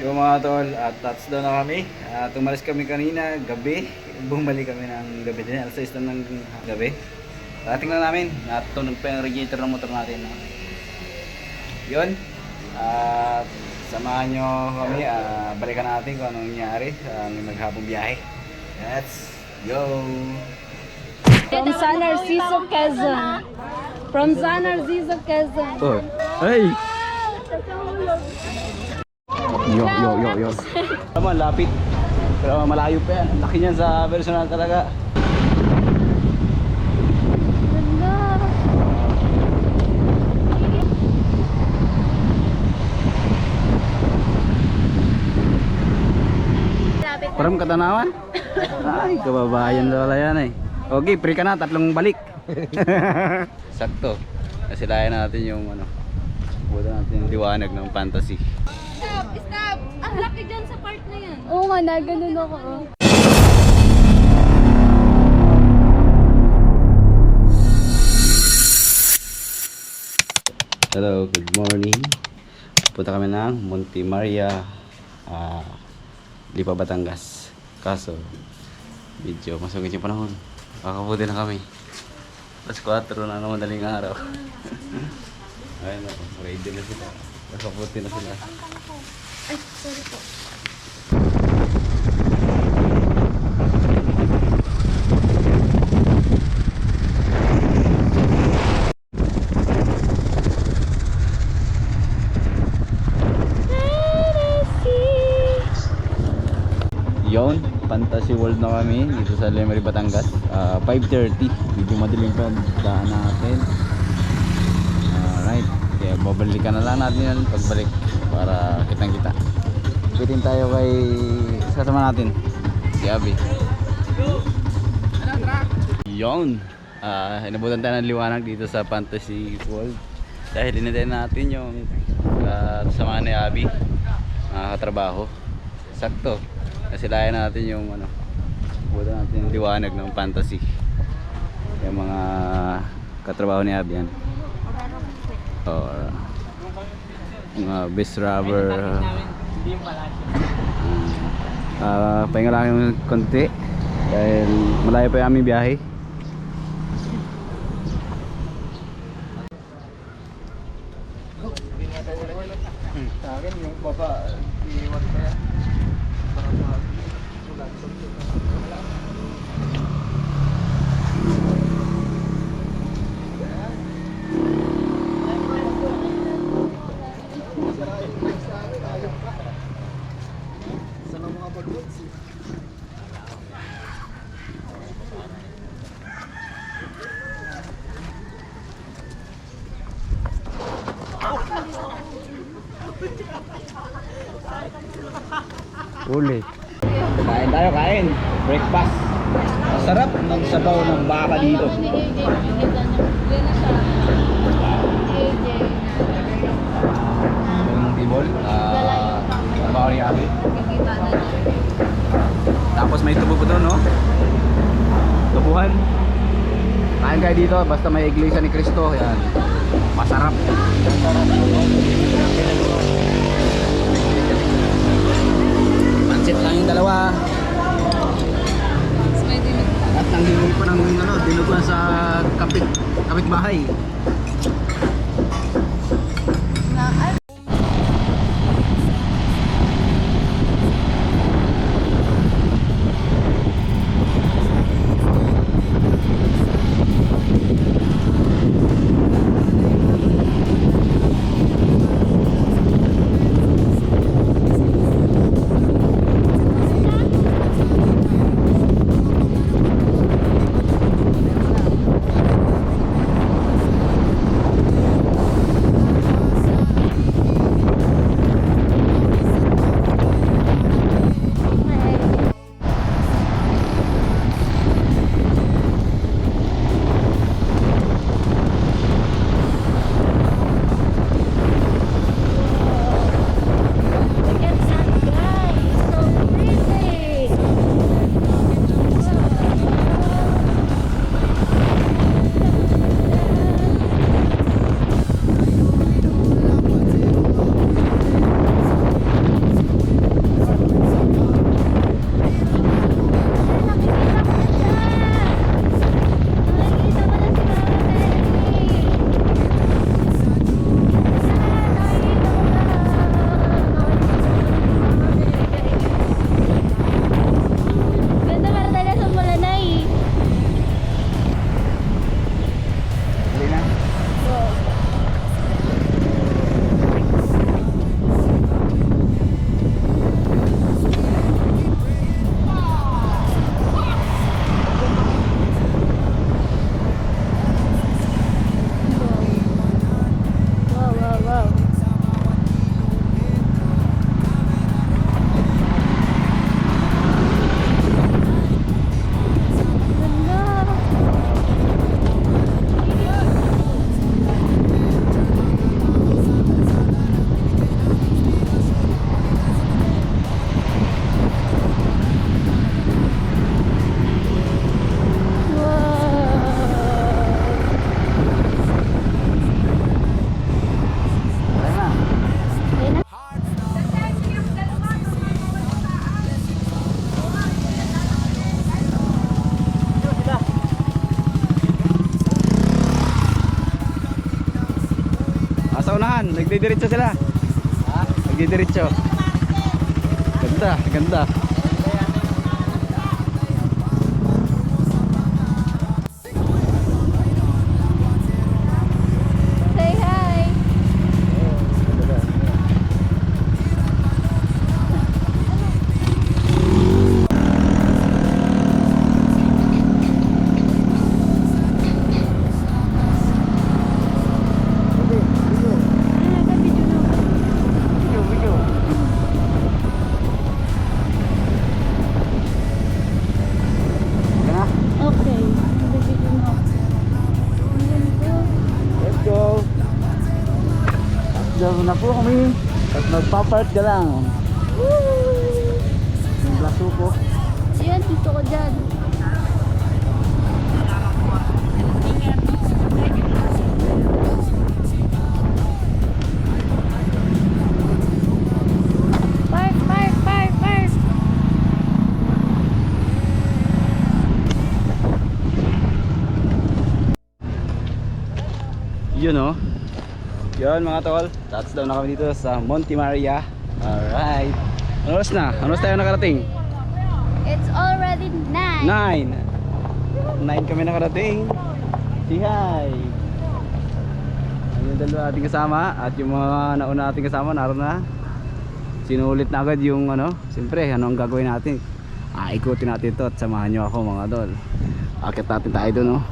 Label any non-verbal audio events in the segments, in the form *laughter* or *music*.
Yung mga tol, at touchdown na kami. At umalis kami kanina, gabi. Bumalik kami ng gabi din. Alas 6 na ng gabi. At tingnan namin, natunog pa yung radiator ng motor natin. No? Yun. At samahan nyo kami. ah, balikan natin kung anong nangyari sa aming maghapong biyahe. Let's go! From San Narciso, Quezon. From San Narciso, Quezon. Oh. Hey! Yo, yo, yo, yo. Tama, lapit. Pero malayo pa yan. Ang Laki niyan sa personal talaga. Parang katanawan? Ay, kababayan pala yan eh. Okay, free ka na, tatlong balik. *laughs* Sakto. Nasilayan natin yung ano. Buta natin yung liwanag ng fantasy. Stop! Stop! Ang laki dyan sa part na yan. Oo nga, na ganun ako. oh. Hello, good morning. Punta kami ng Monte Maria, ah, Lipa, Batangas. Kaso, medyo masugid yung panahon. Kakabuti na kami. Alas 4 na naman daling araw. *laughs* Ayun na, ready na sila. Kakabuti na sila. Sorry po. Yon, Fantasy World na kami dito sa Lemery, Batangas. Ah, 5.30. Medyo madilim pa daan natin. Alright. Kaya babalikan na lang natin yan pagbalik para kitang kita. Bitin tayo kay kasama natin. Si Abby. Yon. Ah, inabutan tayo ng liwanag dito sa Fantasy World. Dahil inintay natin yung uh, ni Abby. Nakakatrabaho. Sakto. Nasilayan natin yung ano. Buta natin yung liwanag ng fantasy. Yung mga katrabaho ni Abby yan. Or mga best rubber. Ah, pahinga lang yung konti. Dahil malayo pa yung aming biyahe. Sa akin yung baba, iiwan pa Uli. Kain tayo, kain. Breakfast. Masarap ng sabaw ng baka dito. Yung tibol, ah, trabaho ni Abi. Tapos may tubo po doon, no? Tubuhan. Kain kayo dito, basta may iglesia ni Cristo, yan. Masarap. Pansit nagdidiretso sila. Nagdidiretso. Ganda, ganda. Na po kami. At magpapark ka lang. Yung blaso ko. Yan, dito ko dyan. Park, park, park, park. Yun oh. Yun mga tol. Touchdown na kami dito sa Monte Maria. Alright. Ano oras na? Ano oras tayo nakarating? It's already nine. Nine. Nine kami nakarating. Say hi. Yung dalawa ating kasama at yung mga nauna ating kasama naroon na. Sinulit na agad yung ano. Siyempre, ano ang gagawin natin? Ah, ikutin natin to at samahan nyo ako mga tol. Akit natin tayo doon oh.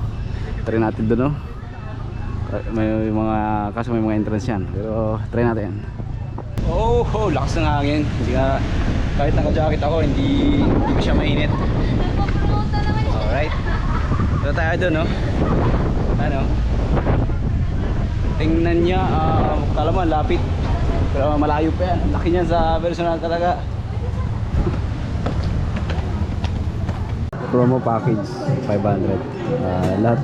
Try natin doon oh. May mga kaso may mga entrance yan. Pero try natin. Oh, oh lakas ng hangin. Hindi ka kahit naka-jacket ako, hindi hindi ko siya mainit. Alright. Ito tayo doon, no? Ano? Tingnan niya, ah, kala mo lapit. Pero malayo pa yan. Laki niyan sa personal talaga. Promo package, 500. Ah, lahat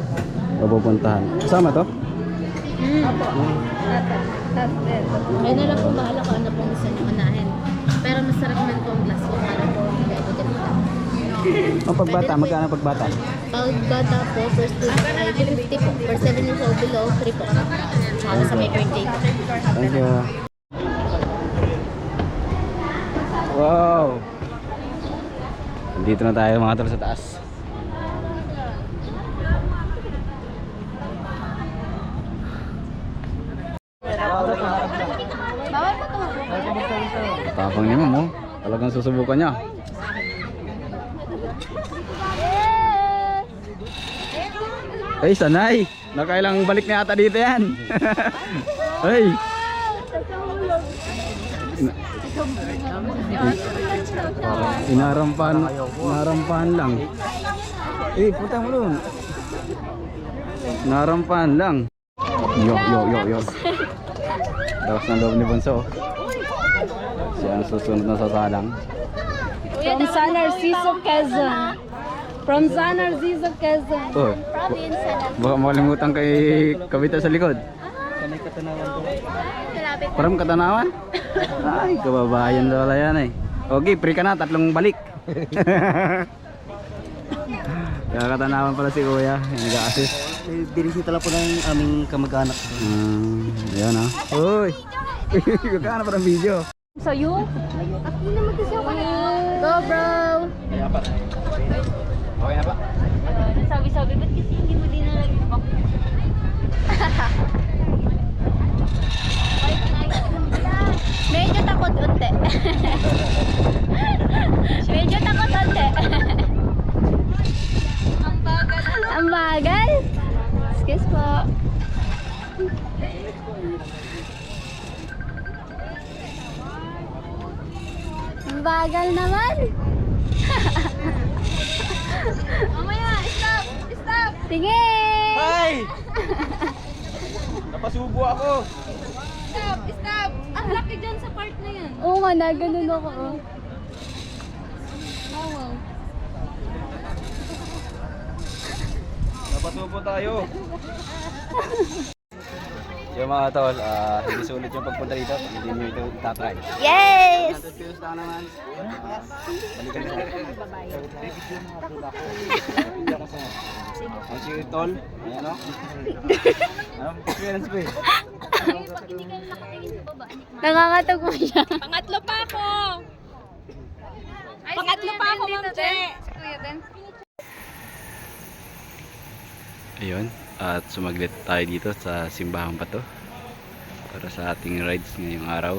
mapupuntahan. Kasama to? Kaya na lang po bahala kung ano pong gusto nyo unahin. Pero masarap man po ang glass ko para po hindi ko ganito. Ang pagbata, magkano pagbata? Pag bata po, first two ay 50 po. For 7 years old below, 3 po. Tsaka sa may birthday. Thank you. Wow! Dito na tayo mga tol sa taas. Bawal po ito. Tapang ni ma'am oh. Talagang susubukan niya. Ay, sanay. Nakailang balik na ata dito yan. *laughs* Ay. Inarampahan, inarampahan lang. Eh, puta mo doon. Narampahan lang. Yo, yo, yo, yo. Dawas ng loob ni Bonso. Siya ang susunod na sasalang. From San Narciso, Quezon. From San Narciso, Quezon. Oh, Province na. baka makalimutan kay Kabita sa likod. Malapit. Param katanawan? Ay, kababayan lola yan eh. Okay, free ka na, tatlong balik. *laughs* Kaya katanawan pala si Kuya, yung nag-assist. Eh, Binisita lang po ng aming kamag-anak. Hmm, yan ah. Uy! *laughs* Kakaano pa ng video? Sa'yo? Ako naman kasi ako na. Go, bro! Kaya pa. Okay na pa? Sabi-sabi, ba't kasi hindi mo dinalagyan pa? Medyo Sige! *laughs* Ay! Napasubo ako. Stop! Stop! Ang laki dyan sa part na yan. Oo nga, na ganun ako. Oh. Wow. Napasubo tayo. *laughs* Yung mga tol, ah, hindi sulit yung pagpunta dito. Hindi nyo ito itatry. Yes! 100 pesos lang naman. Balikan mo. Ang si tol, ayan o. Ano? Experience ko eh. Nangangatog mo siya. Pangatlo pa ako. Pangatlo pa ako, Ma'am Je. Ayun, at sumaglit tayo dito sa simbahang bato para sa ating rides ngayong araw.